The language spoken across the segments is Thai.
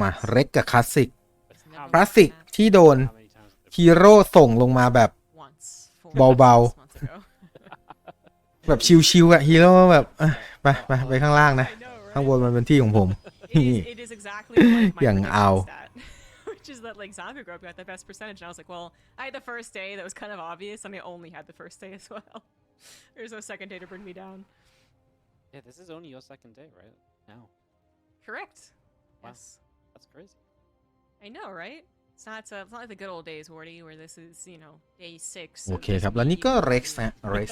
มาเร็กกับคลาสสิกคลาสสิกที่โดนฮีโร่ส่งลงมาแบบเบาๆแบบ ชิวๆอะฮีโร่แบบไปไปไปข้างล่างนะข้างบนมันเป็นที่ของผมอย่างเอา which is that like Zombie Grove got the best percentage, and I was like, well, I had the first day. That was kind of obvious. I mean, I only had the first day as well. There's no second day to bring me down. Yeah, this is only your second day, right? Now. Correct. Wow. Yes. That's crazy. I know, right? It's not, uh, it's not like the good old days, Wardy, where this is, you know, day six. Okay, โอเคครับแล้วนี่ก็ Rex นะ Rex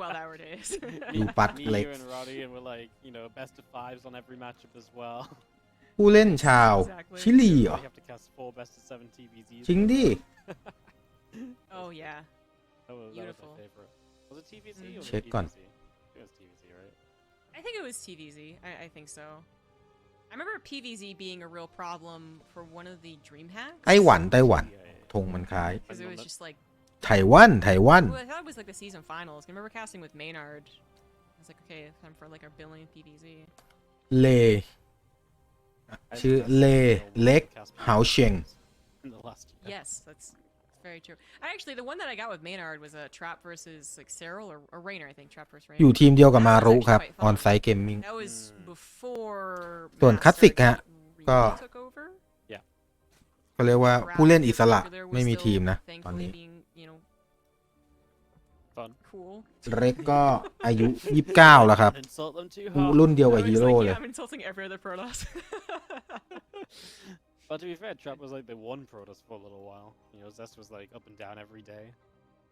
Well, hour days. Me, ดูปัด me, you and Roddy, and we're like, you know, best of fives on every matchup as well. ผู้เล่นชาว Exactly. ชิลี We เหรอ have to cast four best of seven TVZs. จริงดิ oh, yeah. Oh, Beautiful. my Was it TVZ Check on. I think it was TVZ. I, I think so. I remember PVZ being a real problem for one of the DreamHack. ไต้หวันไต้หวันธงมันคล้าย Because it was just like, Taiwan, well, I thought it was like the season finals. I remember casting with Maynard. I was like, okay, time for like a billion PVZ. เลชื่อเลเล็กหาวเชียง in the last. Yes, that's very true. Actually, the one that I got with Maynard was a Trap versus like Cyril or, or Rainer, I think. Trap versus Rainer. อยู่ทีมเดียวกับมารุครับออนไซต์เกมมิ่ง That was before. ส่วน Master คลาสสิกฮะก็ took over. ก็เรียกว่าผู้เล่นอิสระ There was ไม่มี still ทีมนะตอน thankfully นี้ being, you know, Fun. cool. เร็กก็อายุ 29 แล้วครับ Insult them too hard. รุ่นเดียว No, กับ it's ฮีโร่ like, เล yeah, ย I'm insulting every other Protoss. But to be fair, Trap was like the one Protoss for a little while. You know, Zest was like up and down every day.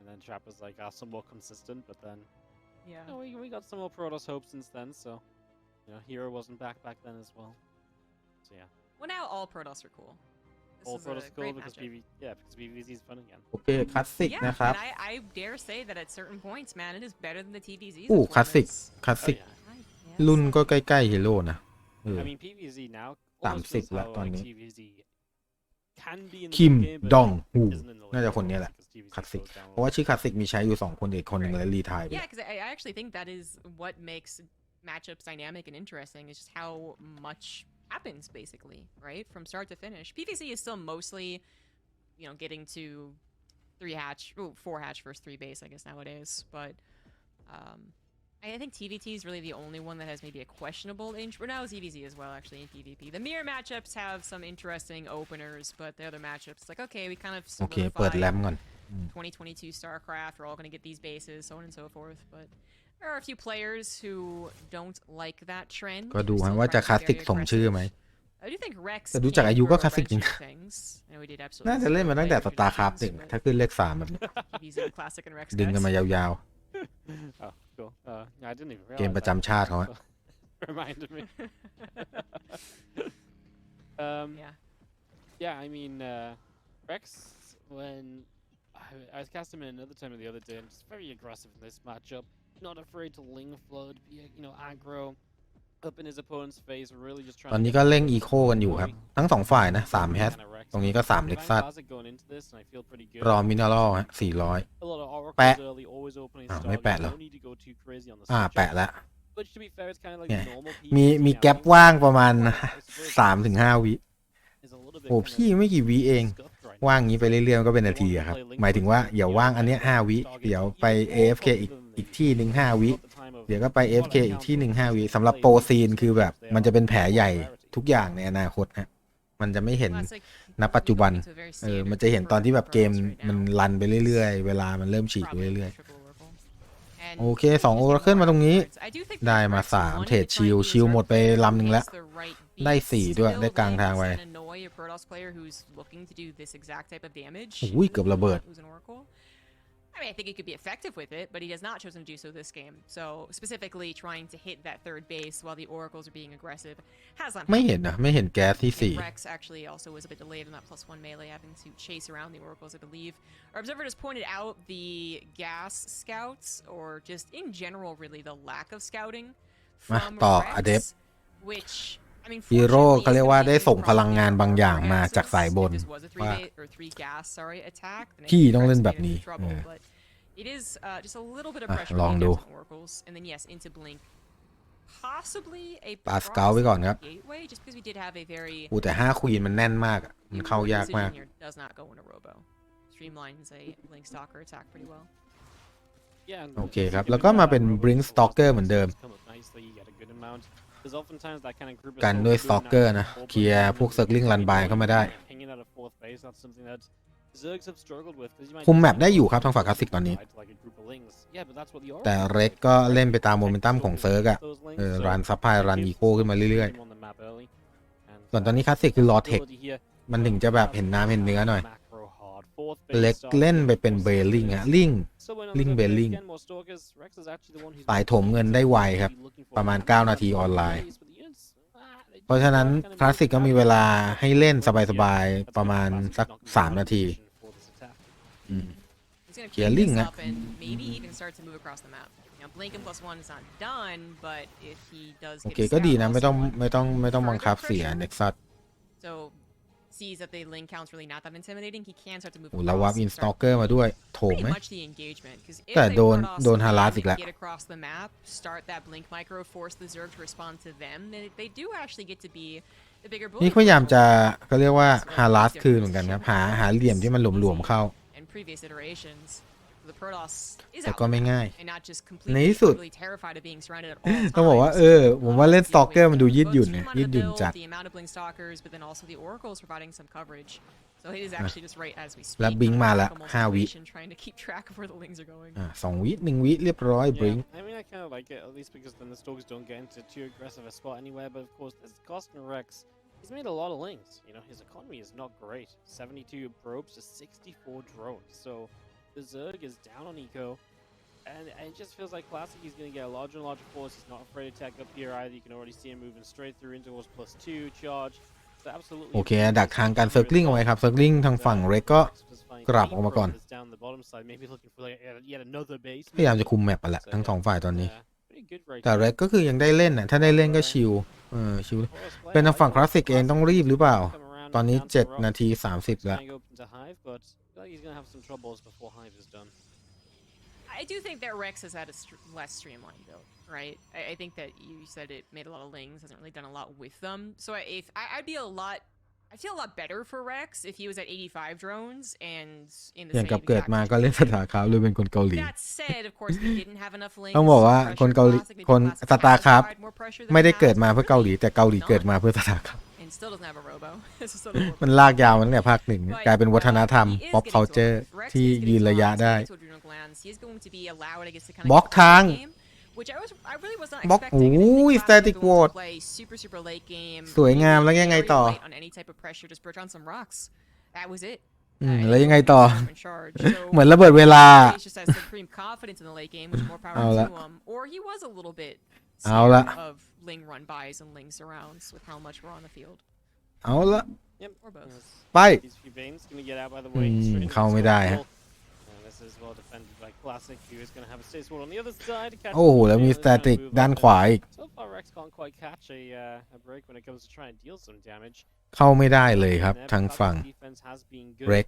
And then Trap was like awesome, uh, some more consistent, but then. Yeah. You know, we, we got some more Protoss hope since then, so. You know, Hero wasn't back back then as well. So yeah. Well, now all Protoss are cool. This all Protoss cool because BV, yeah, because BVZ is fun again. Okay, classic yeah, and I, I dare say that at certain points, man, it is better than the TVZs. Classic. คลาสสิก Oh, yeah. รุ่นก็ใกล้ๆฮีโร่นะเออ I mean, PVZ now สามสิบแล้วตอนนี้คิมดองฮูน่าจะคนนี้แหละคลาสสิก Yeah, because I actually think that is what makes matchups dynamic and interesting is just how much happens basically, right? From start to finish. PVC is still mostly, you know, getting to three hatch, ooh, four hatch versus three base, I guess nowadays. But um, I think TVT is really the only one that has maybe a questionable inch. Well, now it's EVZ as well, actually, in PvP. The mirror matchups have some interesting openers, but the other matchups, like, okay, we kind of. โอเคเปิดแรมก่อน2022 StarCraft, we're all going to get these bases, so on and so forth. But there are a few players who don't like that trend. ก็ดูฮะว่าจะคลาสสิกสมชื่อไหม I do think Rex แต่ดูจากอายุก็คลาสสิกจริงนะน่าจะเล่นมาตั้งแต่สตาร์คราฟหนึ่งถ้าขึ้นเลขสามแบบนี้ He's classic and Rex ดึงกันมายาวๆ Uh, yeah, I didn't even realize. Reminded me. Um, yeah. yeah, I mean, uh, Rex, when I, I cast him in another time of the other day, I'm just very aggressive in this matchup. Not afraid to Ling Flood, be, you know, aggro. ตอนนี้ก็เร่งอีโคกันอยู่ครับ ทั้งสองฝ่ายนะ สามแฮชตรงนี้ก็สามเล็กซัสรอมินาลอ่ะสี่ร้อย แปะไม่แปะหรออ่าแปะแล้ว มีมีแก็ปว่างประมาณสามถึงห้าวิ โอ้พี่ไม่กี่วิเอง ว่างงี้ไปเรื่อยๆก็เป็นนาทีครับ หมายถึงว่าอย่าว่างอันเนี้ยห้าวิ เดี๋ยวไป AFK อีกอีกที่หนึ่งห้าวิเดี๋ยวก็ไป FK อีกที่หนึ่งห้าวีสำหรับโปรซีนคือแบบ มันจะเป็นแผลใหญ่ทุกอย่างในอนาคตฮะมันจะไม่เห็นณปัจจุบันเออมันจะเห็นตอนที่แบบเกมมันรันไปเรื่อยๆ เวลามันเริ่มฉีกไปเรื่อยๆ โอเคสองโอรเคิลมาตรงนี้ ได้มาสามเทรดชิลชิลหมดไปลำหนึ่งแล้ว ได้สี่ด้วย ได้กลางทางไปอุ้ยเกือบระเบิด I mean, I think he could be effective with it, but he has not chosen to do so this game. So specifically, trying to hit that third base while the Oracles are being aggressive has not. ไม่เห็นนะไม่เห็นแก๊สที่สี่ Rex actually also was a bit delayed in that plus one melee, having to chase around the Oracles, I believe. Our observer just pointed out the gas scouts, or just in general, really the lack of scouting ah, from ah, Rex, which ฮีโร่เขาเรียกว่าได้ส่งพลังงานบางอย่างมาจากสายบนว่าพี่ต้องเล่นแบบนี้ ลองดูปาสเกาไว้ก่อนครับอูแต่ห้าควีนมันแน่นมากมันเข้ายากมากโอเคครับ แล้วก็มาเป็นบริงสตอกเกอร์เหมือนเดิมกันด้วยสตอกเกอร์นะ เคลียร์พวกเซิร์กลิงลันบายเข้ามาได้ คุมแมปได้อยู่ครับทางฝั่งคลาสสิกตอนนี้ แต่เร็กก็เล่นไปตามโมเมนตัมของเซิร์กอะรันซับพายรันอีโก้ขึ้นมาเรื่อยๆส่วนตอนนี้คลาสสิกคือรอเทค มันถึงจะแบบเห็นน้ำเห็นเนื้อหน่อย เล็กเล่นไปเป็นเบลลิงอะลิงลิงเบลลิงสายถมเงินได้ไวครับ ประมาณ 9 นาทีออนไลน์ เพราะฉะนั้นคลาสสิกก็มีเวลาให้เล่นสบายๆ ประมาณสัก3นาที เขียนลิงอะโอเค ก็ดีนะไม่ต้องไม่ต้องไม่ต้องบังคับเสีย เน็กซัส sees that the link count's really not that intimidating, he can start to move แล้ววับ across อิน and สตอ s t r t เกอร์มาด้วยโถม pretty ไหม much the engagement. 'cause if แต่ they โดน c u o f โดน s o m e o ฮา a n าส they อีกแล้ว Get across the map, start that blink micro, force the Zerg to respond to them, then they do actually get to be the bigger bully นี่พยายามจะก็เรียกว่าฮาราสคืนเหมือนกันครับหาหาเหลี่ยมที่มันหลวมๆเข้าแต่ก็ไม่ง่ายในที่สุด is เออ I mean, I kind of like it, at least because then the don't get into too aggressive a spot anywhere. But of course, this Rex, he's made a lot of links. You know, his economy is not great. 72 probes to 64 drones. So The Zerg is down on Eco. And, and, it just feels like Classic He's going to get a larger and larger force. He's not afraid to attack up here either. You can already see him moving straight through into was plus two charge. โอเค ดักทางการเซิร์กลิงเอาไว้ครับ เซิร์กลิงทางฝั่ง เร็กก็กลับออกมาก่อนพยายามจะคุมแมปไปแหละ ทั้งสองฝ่ายตอนนี้ แต่เร็กก็คือยังได้เล่นนะถ้าได้เล่นก็ชิลเออชิลเป็นทางฝั่งคลาสสิกเองต้องรีบหรือเปล่า ตอนนี้ 7 นาที 30 แล้ว like he's gonna have some troubles before Hive is done. I do think that Rex has had a st less streamlined build, right? I, I, think that you said it made a lot of lings, hasn't really done a lot with them. So if I, would be a lot, I feel a lot better for Rex if he was at 85 drones and in the same. อย่างกับเกิดมาก็เล่นสตาร์คราฟหรือเป็นคนเกาหลี That said of course he didn't have enough lings ต้องบอกว่าคนเกาหลีคนสตาร์คราฟไม่ได้เกิดมาเพื่อเกาหลีแต่เกาหลีเกิดมาเพื่อสตาร์คราฟ and still doesn't have a robo. มันลากยาวมันเนี่ยภาคหนึ่งกลายเป็นวัฒนธรรมป๊อปเคาเจอร์ที่ยืนระยะได้บล็อกทางบล็อกโอ้ย static วอ a ward สวยงามแล้วยังไงต่ออืมแล้วยังไงต่อ เหมือนนระเบิดเวลาเอาละเอาละ of Ling run buys and Ling surrounds with how much we're on the field. เอาละ Yep, or both. ไปเข้าไม่ได้ฮะโอ้โหแล้วมีสแตติกด้านขวาอีก เข้าไม่ได้เลยครับ ทางฝั่งเร็ก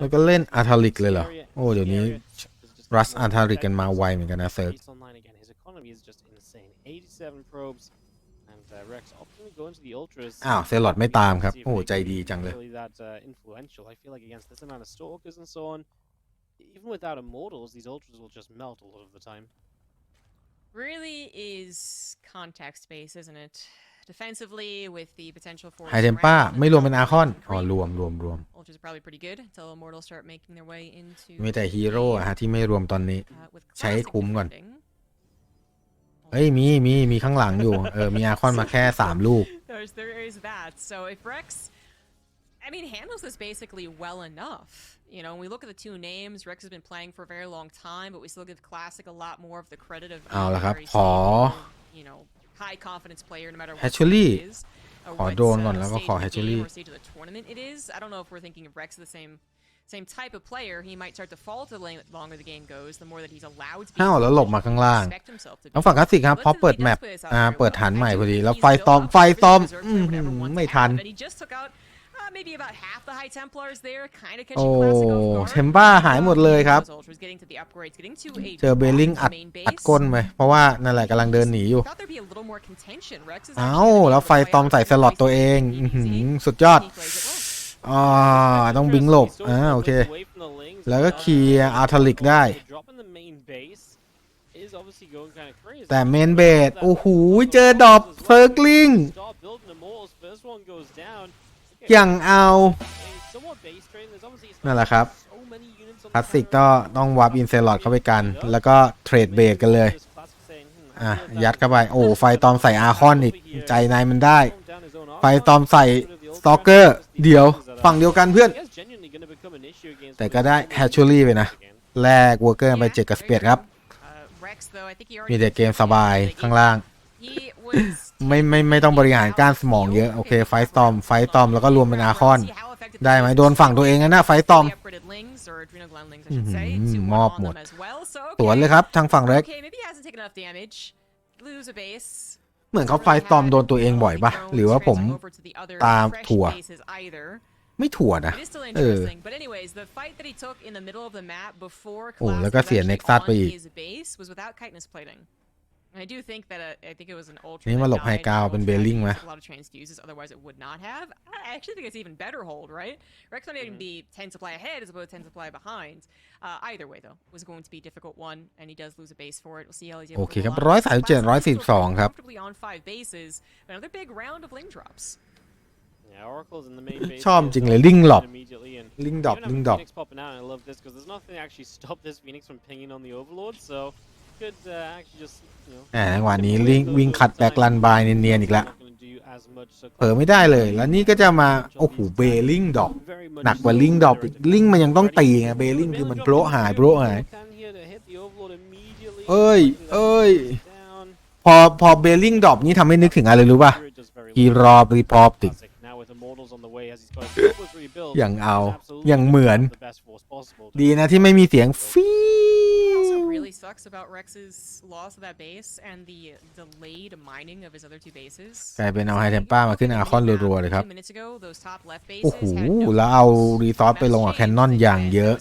แล้วก็เล่นอาทาลิกเลยเหรอ โอ้เดี๋ยวนี้ รัสอาทาลิกกันมาไวเหมือนกันนะเซิร์ฟ e c o y is just insane. 87 probes and uh, Rex o f t e n go into the ultras. อ้าว เซลลอดไม่ตามครับโอ้ใจดีจังเลย Really that uh, influential. I feel like against this amount of stalkers and so on, even without immortals, these ultras will just melt a lot of the time. Really is context based, isn't it? Defensively, with the potential for ไฮเทมป้าไม่รวมเป็นอาคอน อ๋อ รวมรวมรวม Ultras a probably pretty good until immortals start making their way into. มีแต่ฮีโร่ฮะที่ไม่รวมตอนนี้ใช้คุ้มก่อนอ้ยมีมีมีข้างหลังอยู่เออมีอาคอนมาแค่สามลูก There's there is that. So if Rex, I mean, handles this basically well enough. You know, when we look at the two names, Rex has been playing for a very long time, but we still give Classic a lot more of the credit of เอาละครับ very ขอ stable, you know high confidence player no matter what Hatchery. stage it is, or ขอ what, โดนก่อนแล้วก็ขอ stage of the game Hatchery. or stage of the tournament it is. I don't know if we're thinking of Rex the same same type of player he might start to fall to the lane the longer the game goes the more that he's allowed to be ลลบมาข้างล่างต้องฝั่งคลาสิกครับพอเปิดแมปอ่าเปิดฐานใหม่พอดี แล้วไฟตอม ไฟตอมอืมไม่ทัน โอ้เทมบ้าหายหมดเลยครับ เจอเบลลิงอัดอัดก้นไปเพราะว่า นั่นแหละกำลังเดินหนีอยู่เอ้าแล้วไฟตอมใส่สล็อตตัวเองสุดยอดอ๋อต้องบิงหลบอ่าโอเค แล้วก็เคลียร์อาร์ทลิกได้ แต่เมนเบดโอ้โห เจอดอบเฟิร์กลิง อย่างเอา นั่นแหละครับคลาสสิกก็ต้องวาร์ปอินเซลอดเข้าไปกัน แล้วก็เทรดเบรกกันเลย อ่ะยัดเข้าไป โอ้ ไฟตอมใส่อาคอนอีก ใจนายมันได้ ไฟตอมใส่สตอกเกอร์ เดี๋ยวฝั่งเดียวกันเพื่อน แต่ก็ได้แฮชชูรี่ไปนะ แลกวอร์เกอร์ไปเจ็ดกับสเปียดครับ มีแต่เกมสบายข้างล่าง ไม่ไม่ไม่ต้องบริหารก้านสมองเยอะ โอเค ไฟตอม ไฟตอมแล้วก็รวมเป็นอาคอน ได้ไหมโดนฝั่งตัวเองนะนะไฟตอมมอบหมดสวนเลยครับ ทางฝั่งเล็ก เหมือนเขาไฟตอมโดนตัวเองบ่อยปะหรือว่าผมตามถั่วไม่ถั่วนะ still interesting, but anyways, the fight that he took in the middle of the map before on his base was without plating. I do think that I think it was an old. นี่มาหลบไฮกาวเป็น I actually think it's even better hold, right? Rex not even be ten supply ahead as opposed to ten supply behind. either way though, was going to be a difficult one, and he does lose a base for it. We'll see how he's able. โอเคครับ137 142ครับ comfortably on five bases. Another big round of drops. ชอบจริงเลยลิงหลบลิงดอบลิงดอบแหมวันนี้ลิงวิ่งขัดแบกลันบายเนียนๆอีกแล้วเผลอไม่ได้เลยแล้วนี่ก็จะมาโอ้โหเบลิงดอบหนักกว่าลิงดอบลิงมันยังต้องตีไงเบลิงคือมันโปรหายโปรหายเอ้ยเอ้ยพอพอเบลิงดอบนี่ทำให้นึกถึงอะไรรู้ป่ะกีรอบรีพอบติอย่างเอา อย่างเหมือน ดีนะที่ไม่มีเสียงฟีกลายเป็นเอาไฮเทมป้า มาขึ้นอาคอน รัวๆ เลยครับ โอ้โห แล้วเอารีซอสไปลงกับแคนนอนอย่างเยอะ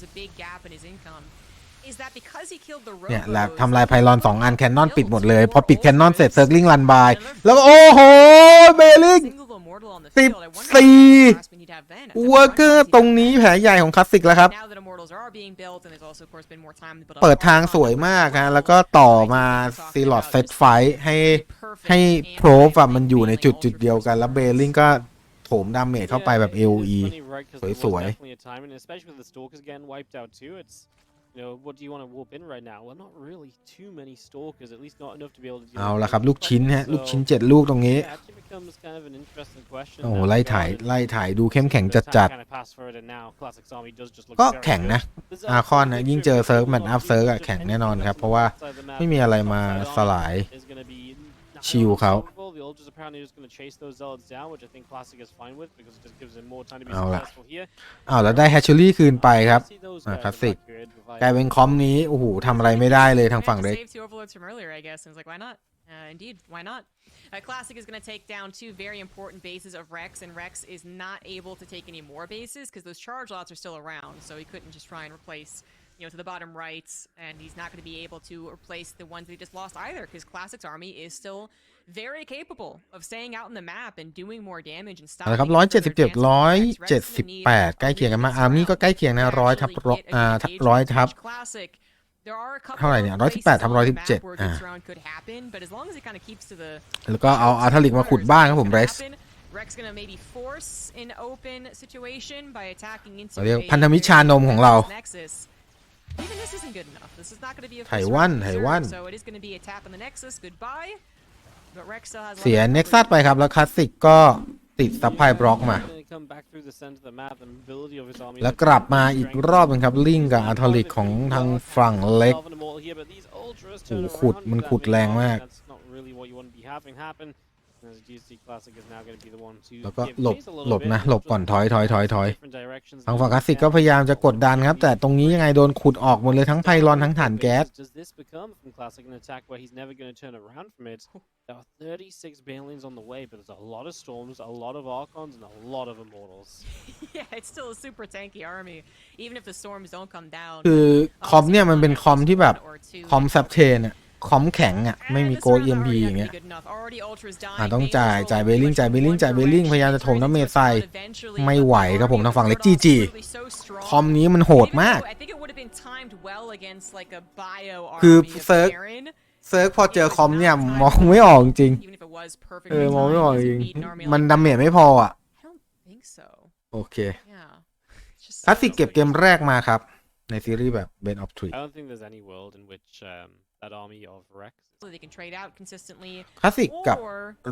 เนี่ยแล้วทำลายไพลอนสองอัน แคนนอนปิดหมดเลย พอ ปิดแคนนอน เสร็จ เซิร์กลิง รัน บาย แล้วก็โอ้โหเบลิงสิบสี่วอร์เกอร์ตรงนี้แผลใหญ่ของคลาสสิก แล้ว ครับ เปิดทางสวยมากฮะแล้วก็ต่อมา ซีลอดเซตไฟให้ให้โพรฟมันอยู่ในจุดจุดเดียวกัน แล้วเบลลิงก็โถมดาเมจเข้าไปแบบ AOE สวยๆ you know what do you want to warp in right now well not really too many stalkers at least not enough to be able to เอาละครับ ลูกชิ้นฮะลูกชิ้นเจ็ดลูกตรงนี้ โอ้โหไล่ถ่าย ไล่ถ่ายดูเข้มแข็งจัดๆก็แข็งนะ อาคอนนะยิ่งเจอเซิร์ฟแมนอัพเซิร์ฟอะแข็งแน่นอนครับ เพราะว่าไม่มีอะไรมาสลายชิวเขา The Ultra's apparently just going to chase those Zealots down, which I think Classic is fine with because it just gives him more time to be successful here. อ้าวแล้วได้แฮชช r รี่คืนไปครับ See those guys อ่า in that คลาสสิก period กลาย provide- เป็นคอมนี้โอ้โหทำอะไรไม่ได้เลยทางฝั่งเด็ก Save Uh, indeed, why not? Uh, Classic is going to take down two very important bases of Rex, and Rex is not able to take any more bases because those charge lots are still around. So he couldn't just try and replace, you know, to the bottom right, and he's not going to be able to replace the ones that he just lost either because Classic's army is still very capable of staying out in the map and doing more damage and stuff. ครับ177 178ใกล้เคียงกันมาอาร์มี่ก็ใกล้เคียงนะ100ทับ100ทับเท่าไหร่เนี่ย118ทับ117อ่าแล้วก็เอาอาทาริกมาขุดบ้างครับผมเร็กซ์เราเรียกพันธมิตรชานมของเราไทวันไทวันเสียเน็กซัสไปครับแล้วคลาสสิกก็ติดซับไพ่บล็อกมา แล้วกลับมาอีกรอบนึงครับลิงกับอัลทอลิกของทางฝั่งเล็กโอ้ขุดมันขุดแรงมาก แล้วก็หลบหลบนะหลบก่อนถอยถอยถอยถอยทางฝั่งคลาสสิกก็พยายามจะกดดันครับ แต่ตรงนี้ยังไงโดนขุดออกหมดเลยทั้งไพลอนทั้งฐานแก๊ส There are 36 banelings on the way, but there's a lot of storms, a lot of archons, and a lot of immortals. yeah, it's still a super tanky army, even if the storms don't come down. คือคอมเนี่ยมันเป็นคอมที่แบบคอมซับเทนอะคอมแข็งอะไม่มีโกเอ็มพีอย่างเงี้ยอ่าต้องจ่ายจ่ายเบลลิงจ่ายเบลลิงจ่ายเบลลิงพยายามจะถมน้ำเมทไซไม่ไหวครับผมทางฝั่งเล็กจีจีคอมนี้มันโหดมาก คือเซิร์กเซิร์กพอเจอคอมเนี่ย มองไม่ออกจริง เออมองไม่ออกจริง มันดาเมจไม่พออ่ะ โอเคคลาสสิกเก็บเกมแรกมาครับในซีรีส์แบบเบนออฟทรีคัสสิกกับ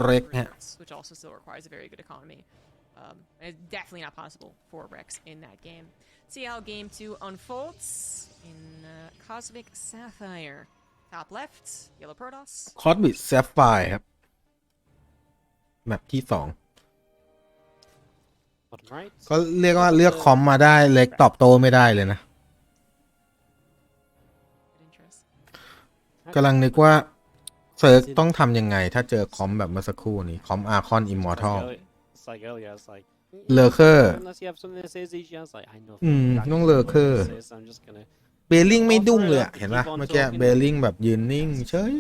เร็กฮะซ่ยังต้องการความสามารถทีกมนั้นคอ p left, y e l l o ครับ แมปที่สอง ก็เรียกว่าเลือกคอมมาได้เล็กตอบโตไม่ได้เลยนะ กำลังนึกว่าเซิร์ฟต้องทำยังไงถ้าเจอคอมแบบเมื่อสักครู่นี้คอมอาคอนอิมมอร์ทัลเลอเคอร์ อืม ต้องเลอร์เคอร์บลลิง ไม่ดุ้งเลยเห็นปะเมื่อกี้เบลลิง แบบ ยืน นิ่งเฉย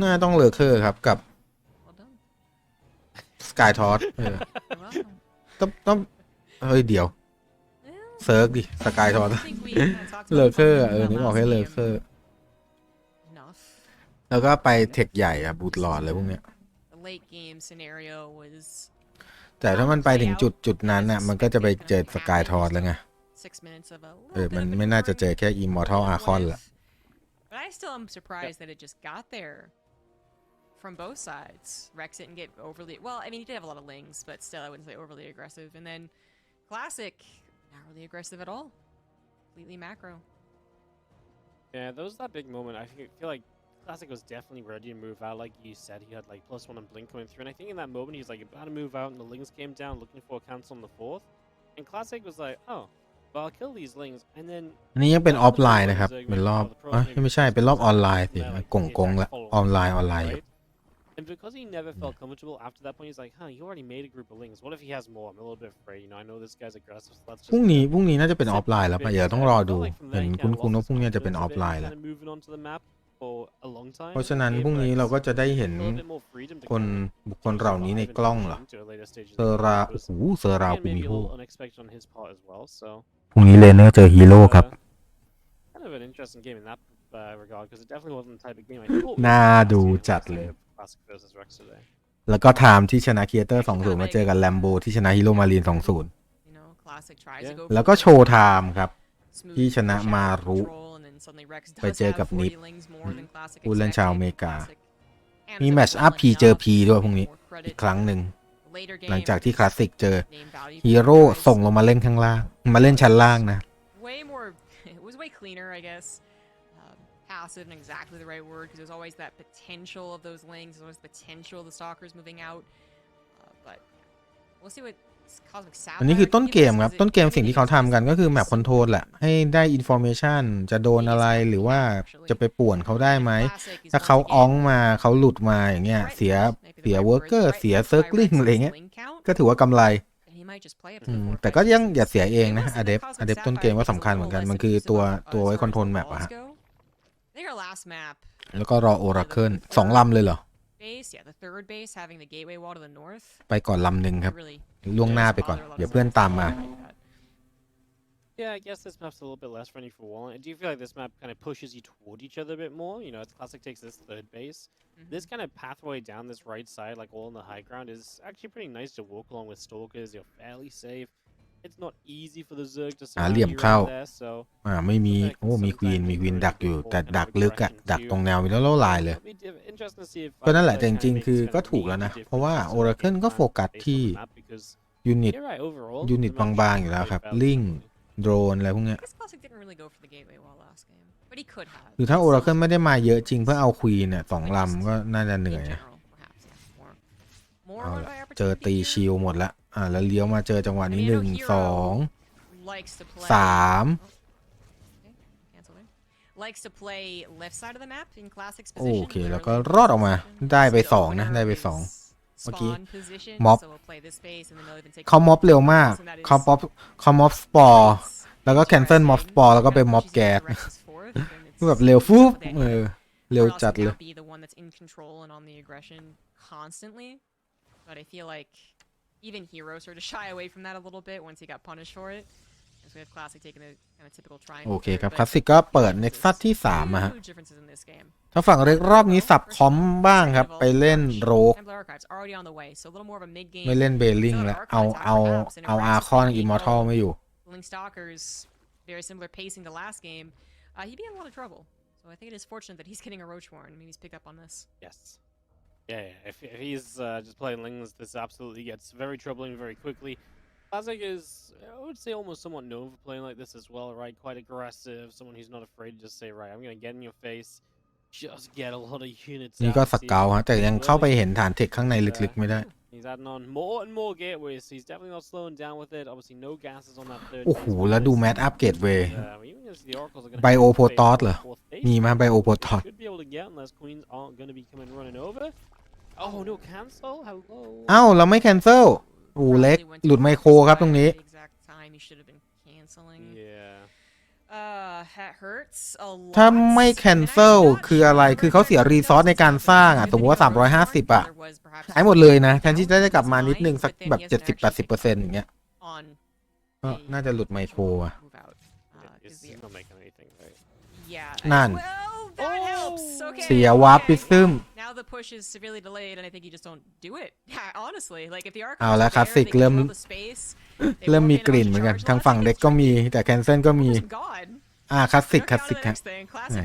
น่าต้อง เลอเคอร์ ครับกับสกายทอสต้องต้องเฮ้ยเดี๋ยวเซิร์ฟดิสกายทอส I t เลอเคอร์เออนึกออกให้แค่เลอเคอร์ แล้วก็ไปเทคใหญ่อะบูทหลอด เลย พวกเนี้ยแต่ ถ้า มันไปถึงจุดจุดนั้นอะมันก็จะไปเจอสกายทอสแล้วไง six minutes of a little eh, bit Immortal Archon ละ But I still am surprised that it just got there from both sides. Rex didn't get overly well. I mean, he did have a lot of lings, but still, I wouldn't say overly aggressive. And then classic, not really aggressive at all. Completely macro. Yeah, that was that big moment. I feel like Classic was definitely ready to move out. Like you said, he had like plus one and blink coming through, and I think in that moment he was like about to move out, and the Lings came down looking for a cancel on the fourth, and Classic was like, "Oh, อันนี้ยังเป็นออฟไลน์นะครับเป็นรอบอ่ะไม่ใช่เป็นรอบออนไลน์สิกงกงละออนไลน์ออนไลน์ And because he never felt comfortable after that point, he's like, huh, already made a group of links. What if he has more? I'm a little bit afraid. You know, I know this guy's aggressive, so let's just. พรุ่งนี้พรุ่งนี้น่าจะเป็นออฟไลน์แล้วปะเดี๋ยวต้องรอดูเห็นคุณคุณว่าพรุ่งนี้จะเป็นออฟไลน์แล้วเพราะฉะนั้นพรุ่งนี้เราก็จะได้เห็น คนบุคคลเหล่านี้ในกล้องเหรอเซราโอ้โหเซราคุณมีผู้พรุ่งนี้เลนเนอร์เจอฮีโร่ครับ น่าดูจัดเลย แล้วก็ไทม์ที่ชนะเคียเตอร์สองศูนย์มาเจอกันแลมโบ ที่ชนะฮีโร่มารีนสองศูนย์แล้วก็โชว์ไทม์ครับ ที่ชนะมารุไปเจอกับนิปผู้เล่นชาวอเมริกา มีแมชอัพพีเจอพีด้วยพรุ่งนี้อีกครั้งหนึ่งหลังจากที่คลาสสิกเจอฮีโร่ส่งลงมาเล่นข้างล่าง มาเล่นชั้นล่างนะเอันนี้คือต้นเกมครับ ต้นเกมสิ่งที่เขาทำกันก็คือแมปคอนโทรลแหละ ให้ได้อินโฟเมชันจะโดนอะไรหรือว่าจะไปป่วนเขาได้ไหม ถ้าเขาอ้องมาเขาหลุดมาอย่างเงี้ยเสียเสียเวิร์กเกอร์เสียเซิร์กลิงอะไรเงี้ยก็ถือว่ากำไร แต่ก็ยังอย่าเสียเองนะอเดฟอเดฟต้นเกมก็สำคัญเหมือนกันมันคือตัวตัวไว้คอนโทรลแมปอะฮะแล้วก็รอโอราเคิลสองลำเลยเหรอ base, yeah, the third base having the gateway wall to the north. ไปก่อนลำหนึ่งครับ Yeah, I guess this map's a little bit less friendly for Wallen. Do you feel like this map kind of pushes you toward each other a bit more. You know, it's classic takes this third base. Mhm. This kind of pathway down this right side, like all on the high ground, is actually pretty nice to walk along with Stalkers. You're fairly safe. หาเหลี่ยมเข้าอ่าไม่มี โอ้มีควีนมีควีนดักอยู่ แต่ดักลึกอะดักตรงแนวแล้วเล่าลายเลยก็นั่นแหละแต่จริงๆคือก็ถูกแล้วนะ เพราะว่าอราเคิลก็โฟกัสที่ยูนิตยูนิตบางๆอยู่แล้วครับ ลิงโดรนอะไรพวกเนี้ยคือถ้าอราเคิลไม่ได้มาเยอะจริงเพื่อเอาควีนเนี่ยสองลำก็น่าจะเหนื่อยเอาละเจอตีชิลหมดละอ่าแล้วเลี้ยวมาเจอจังหวะนี้หนึ่งสองสามโอเคแล้วก็รอดออกมา ได้ไปสองนะได้ไปสองเมื่อกี้ม็อบเขาม็อบเร็วมากเขาม็อบเขาม็อบสปอร์แล้วก็แคนเซิลม็อบสปอร์แล้วก็ไปม็อบแก๊สแบบเร็วฟุ๊บเออเร็วจัดเลย even hero sort of shy away from that a little bit once he got punished for it. As we have Classic taking the kind of typical triangle. โอเคครับ Classic ก็เปิด Nexus ที่3อะฮะ Huge ไม่เล่นเบลลิงแล้วเอาเอาเอาอาคอนอิมมอร์ทัลไม่อยู่ Link Stalkers, very similar pacing to last game. Uh, he'd be in a lot of trouble. So I think it is fortunate that he's getting a Roach Warren. I he's picked up on this. Yes. Yeah, yeah. If, if he's uh, just playing Linglas, this absolutely gets very troubling very quickly. Classic is, I would say, almost somewhat known for playing like this as well, right? Quite aggressive, someone who's not afraid to just say, right, I'm going to get in your face, just get a lot of units. out, He's adding on more and more gateways, so he's definitely not slowing down with it. Obviously, no gases on that third. โอ้โห phase, but แล้วดู it's- แมทอัพเกตเว Uh, even if the is. are gonna ไบ be should be able to get unless queens aren't going to be coming running over. Oh no cancel hello เอ้าเราไม่แคนเซิลอูเล็กหลุดไมโครครับตรงนี้ y e a h Uh, that hurts a lot. ถ้าไม่แคนเซิลคืออะไรคือเขาเสีย รีซอสในการสร้างอ่ะ สมมติว่า 350 อ่ะหายหมดเลยนะ แทนที่จะได้กลับมานิดนึงสักแบบ 70-80%อย่างเงี้ยก็น่าจะหลุดไมโครอ่ะ นั่น Well, สียวาร์ปซึมเอาแล้วครับสิกเริ่ม เริ่มมีกลิ่นเหมือนกันทางฝั่งเด็กก็มี แต่แคนเซิลก็มีอ่าคลาสสิกคลาสสิกฮะ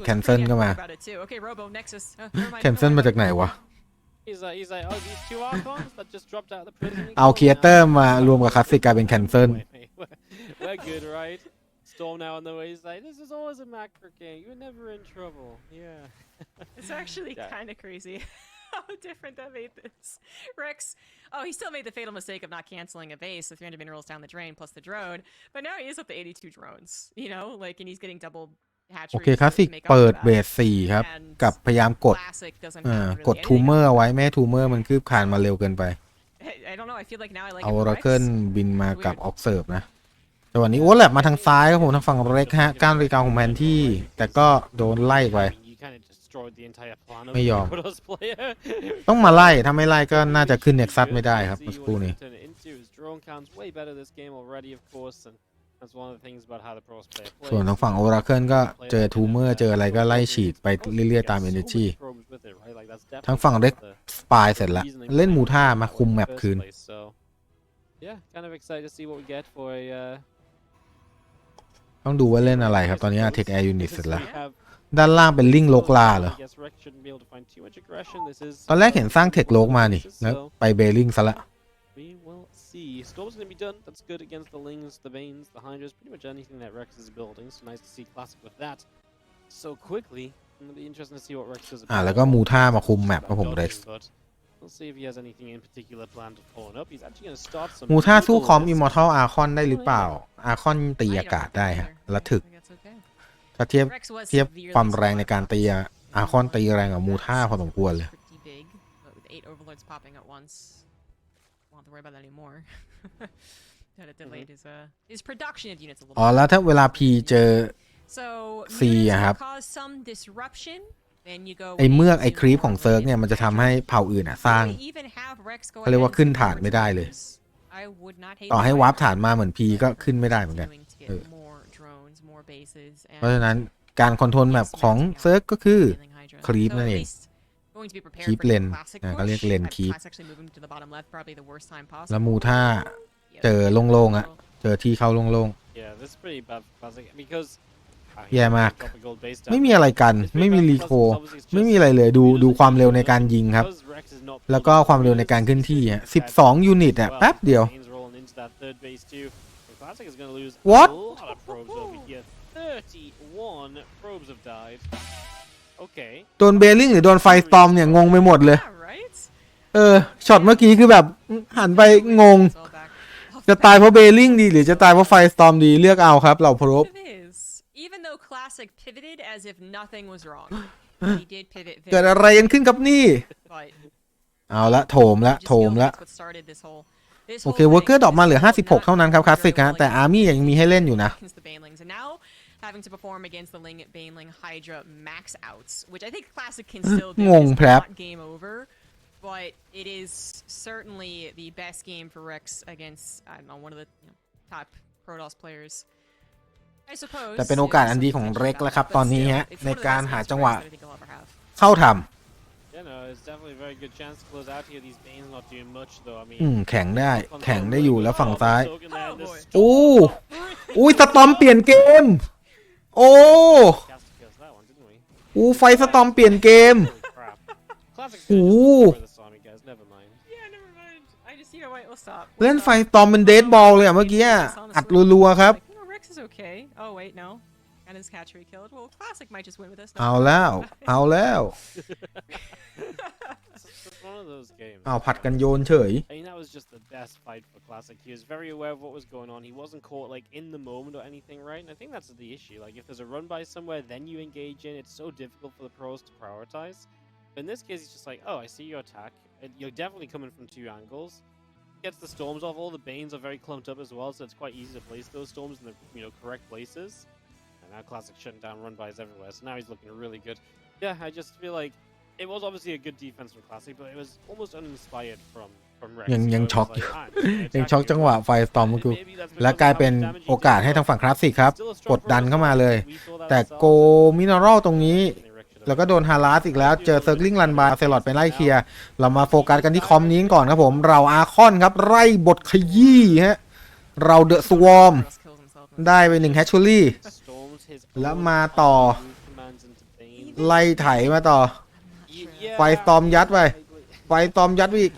แคนเซิลก็มาแคนเซิลมาจากไหนวะเอาเคียเตอร์มารวมกับคลาสสิกกลายเป็นแคนเซิล storm now on the way. He's like, this is always a macro game. You're never in trouble. Yeah. it's actually yeah. kind of crazy how different that made this. Rex, oh, he still made the fatal mistake of not canceling a base, so 300 minerals down the drain plus the drone. But now he is up to 82 drones, you know, like, and he's getting double โอเคคลาสสิกเปิดเบสสี่ครับ กับพยายามกดกดทูเมอร์เอาไว้ แม่ทูเมอร์มันคืบคานมาเร็วเกินไปเอาราเคิลบินมากับออกเซิร์ฟนะวันนี้โอ้แลบมาทางซ้ายครับผม ทางฝั่งเล็กฮะการรีการของแมนที่ แต่ก็โดนไล่ไปไม่ยอมต้องมาไล่ ถ้าไม่ไล่ ก็น่าจะขึ้นเน็กซัสไม่ได้ครับสกคู่นี้ส่วนทางฝั่งโอราเคิลก็เจอทูเมอร์เจออะไรก็ไล่ฉีดไปเรื่อยๆ ตาม เอเนจีทางฝั่งเล็กสปายเสร็จละเล่นมูท่ามาคุมแมปคืนต้องดูว่าเล่นอะไรครับ ตอนนี้เทคแอร์ยูนิตเสร็จแล้ว ด้านล่างเป็นลิงโลกลาเหรอตอนแรกเห็นสร้างเทคโลกมานี่แล้วไปเบลลิงซะละ We will see. Storm's going to be done. That's good against the Lings, the Veins, the Hydras, pretty much anything that Rex is building. So nice to see Classic with that so quickly. It'll be interesting to see what Rex does. อ่าแล้วก็มูท่ามาคุมแมปครับผม Rex หมูท่าสู้คอมอิมมอร์ทัลอาคอนได้หรือเปล่า อาคอนตีอากาศได้ฮะระถึกถ้าเทียบเทียบความแรงในการตีอาคอนตีแรงกับมูท่าพอสมควรเลยอ๋อแล้วถ้าเวลา P เจอ C อะครับไอ้เมือกไอ้ครีปของเซิร์กเนี่ย มันจะทำให้เผ่าอื่นอ่ะ สร้างเขาเรียกว่าขึ้นฐานไม่ได้เลย ต่อให้วาร์ปฐานมาเหมือนพีก็ขึ้นไม่ได้เหมือนกันเพราะฉะนั้นการคอนโทรลแบบของเซิร์กก็คือครีปนั่นเองคีปเลนนะเขาเรียกเลนคีป แล้วมูท่าเจอโล่ง ๆอ่ะเจอที่เข้าโล่ง ๆแย่มาก ไม่มีอะไรกัน ไม่มีรีโค ไม่มีอะไรเลยดูดูความเร็วในการยิงครับ แล้วก็ความเร็วในการขึ้นที่อ่ะ12ยูนิตอ่ะแป๊บเดียว What? โดนเบลลิงหรือโดนไฟตอมเนี่ยงงไปหมดเลย เออช็อตเมื่อกี้คือแบบ หัน ไปงงจะตายเพราะเบลลิง ดี หรือจะตายเพราะไฟตอมดีเลือกเอาครับเหล่าพรบ Classic pivoted as if nothing was wrong. He did pivot เกิด very อะไรกันขึ้นครับนี่ but เอาละโถมละ just โถ feel ม like ละ that's what started this whole. This โอ whole เค w ว r ร์ thing เกอร์ดรอปมาเหลือ is not 56เท่านั้นครับคลาสสิกฮะแต่อาร์มี่ยังมีให้เล่นอยู่นะ against the Banelings, and now having to perform against the Ling Baneling Hydra max outs, which I think Classic can still do. งง It's ครับ not game over, but it is certainly the best game for Rex against I don't know one of the you know, top Protoss players. แต่เป็นโอกาสอันดีของเร็กแล้วครับ ตอนนี้ฮะในการหาจังหวะ เข้าทำอืมแข็งได้แข็งได้อยู่แล้วฝั่งซ้ายอู้อุ้ยสตอมเปลี่ยนเกม โอ้อู้ไฟสตอมเปลี่ยนเกมโอ้เล่นไฟตอมเป็นเดดบอลเลยอะเมื่อกี้ อัดรัวๆครับ wait, no. And his catchery killed. Well, Classic might just win with us. No, เอาแล้วเอาแล้ว It's just one of those games. เอาผัดกันโยนเฉย I mean, that was just the best fight for Classic. He was very aware of what was going on. He wasn't caught like in the moment or anything, right? And I think that's the issue. Like, if there's a run by somewhere, then you engage in. It's so difficult for the pros to prioritize. But in this case, he's just like, oh, I see your attack. You're definitely coming from two angles. gets the storms off. All the Banes are very clumped up as well, so it's quite easy to place those storms in the you know correct places. And now Classic shutting down run bys i everywhere, so now he's looking really good. Yeah, I just feel like it was obviously a good defense from Classic, but it was almost uninspired from from Rex. ยัง ยัง ช็อก was l e ah, s gonna ยัง a t t c k ช็อกจังหวะไฟสตอมกูและกลายเป็นโอกาสให้ทางฝั่งคลาสสิกครับกดดันเข้ามาเลย แต่โก มินอรัลตรงนี้แล้วก็โดนฮาราสอีกแล้ว เจอเซอร์กลิงลันบาเซลอดไปไล่เคลียร์ เรามาโฟกัสกันที่คอมนี้ก่อนครับผม เราอาคอนครับ ไล่บทขยี้ฮะ เราเดอะสวอมได้ไปหนึ่งแฮชชูรี่ แล้วมาต่อ ไล่ไถมาต่อ ไฟตอมยัดไป ไฟตอมยัดอีก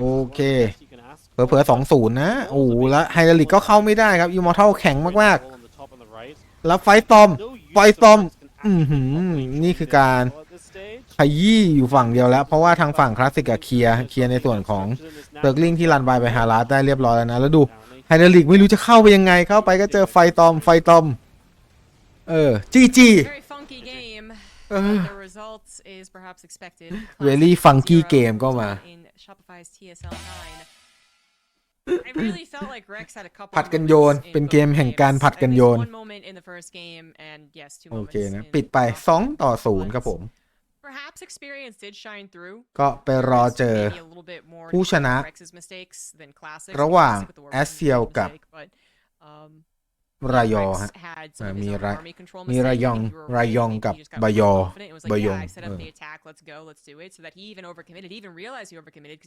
โอเค เผลอสองศูนย์นะ โอ้แล้วไฮดรลิกก็เข้าไม่ได้ครับอิมมอร์ทลแข็งมากๆแล้วไฟตอมไวตอม อือหือนี่คือการขยี้อยู่ฝั่งเดียวแล้ว เพราะว่าทางฝั่งคลาสสิกับเคลียร์เคลียร์ในส่วนของเบิร์กลิงที่รันบายไปฮาราสได้เรียบร้อยแล้วนะ แล้วดูไฮเดรลิกไม่รู้จะเข้าไปยังไง เข้าไปก็เจอไฟตอมไฟตอม เออจีจีเวลี่ฟังกี้เกมก็มาผัดกันโยนเป็นเกมแห่งการผัดกันโยนโอเคนะปิดไปสองต่อศูนย์ครับผมก็ไปรอเจอผู้ชนะ ระหว่างแอสเซียลกับ รายอฮะมีระมีระยอง รายองกับบายอบายอง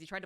เออ